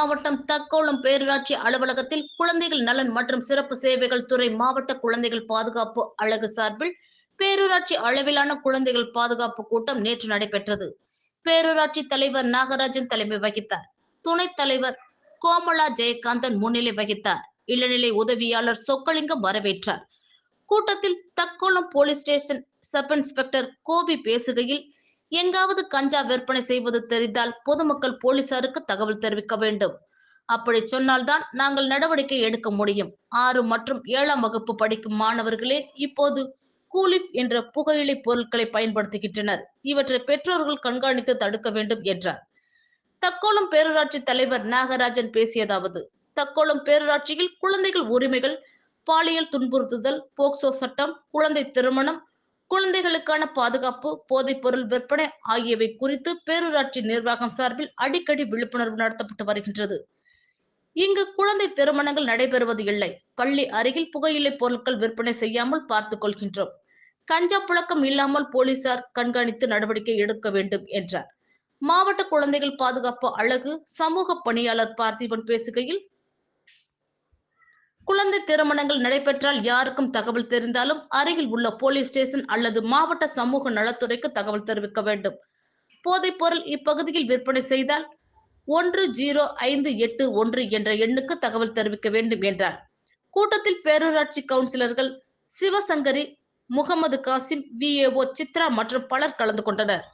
மாவட்டம் தக்கோளம் பேரூராட்சி அலுவலகத்தில் குழந்தைகள் நலன் மற்றும் சிறப்பு சேவைகள் துறை மாவட்ட குழந்தைகள் பாதுகாப்பு அழகு சார்பில் பேரூராட்சி அளவிலான குழந்தைகள் பாதுகாப்பு கூட்டம் நேற்று நடைபெற்றது. பேரூராட்சி தலைவர் நாகராஜன் தலைமை வகித்தார். துணைத் தலைவர் கோமலா ஜெயகாந்தன் முன்னிலை வகித்தார். இளநிலை உதவியாளர் சொக்கலிங்கம் வரவேற்றார். கூட்டத்தில் Thakkolam police station sub inspector Gopi பேசுகையில் எங்காவது கஞ்சா விற்பனை செய்வது தெரிந்தால் பொதுமக்கள் போலீசாருக்கு தகவல் தெரிவிக்க வேண்டும். அப்படி சொன்னால்தான் நாங்கள் நடவடிக்கை எடுக்க முடியும். ஆறு மற்றும் ஏழாம் வகுப்பு படிக்கும் மாணவர்களே இப்போது கூலிஃப் என்ற புகையிலை பொருட்களை பயன்படுத்துகின்றனர். இவற்றை பெற்றோர்கள் கண்காணித்து தடுக்க வேண்டும் என்றார். தக்கோலம் பேரூராட்சி தலைவர் நாகராஜன் பேசியதாவது தக்கோலம் பேரூராட்சியில் குழந்தைகள் உரிமைகள் பாலியல் துன்புறுத்துதல் போக்சோ சட்டம் குழந்தை திருமணம் குழந்தைகளுக்கான பாதுகாப்பு போதைப் பொருள் விற்பனை ஆகியவை குறித்து பேரூராட்சி நிர்வாகம் சார்பில் அடிக்கடி விழிப்புணர்வு நடத்தப்பட்டு வருகின்றது. இங்கு குழந்தை திருமணங்கள் நடைபெறுவது இல்லை. பள்ளி அருகில் புகையிலை பொருட்கள் விற்பனை செய்யாமல் பார்த்துக் கொள்கின்றோம். கஞ்சா புழக்கம் இல்லாமல் போலீசார் கண்காணித்து நடவடிக்கை எடுக்க வேண்டும் என்றார். மாவட்ட குழந்தைகள் பாதுகாப்பு அழகு சமூக பணியாளர் பார்த்திபன் பேசுகையில் குழந்தை திருமணங்கள் நடைபெற்றால் யாருக்கும் தகவல் தெரிந்தாலும் அருகில் உள்ள போலீஸ் ஸ்டேஷன் அல்லது மாவட்ட சமூக நலத்துறைக்கு தகவல் தெரிவிக்க வேண்டும். போதைப் பொருள் இப்பகுதியில் விற்பனை செய்தால் ஒன்று ஜீரோ ஐந்து எட்டு ஒன்று என்ற எண்ணுக்கு தகவல் தெரிவிக்க வேண்டும் என்றார். கூட்டத்தில் பேரூராட்சி கவுன்சிலர்கள் சிவசங்கரி முகமது காசிம் விஏஓ சித்ரா மற்றும் பலர் கலந்து கொண்டனர்.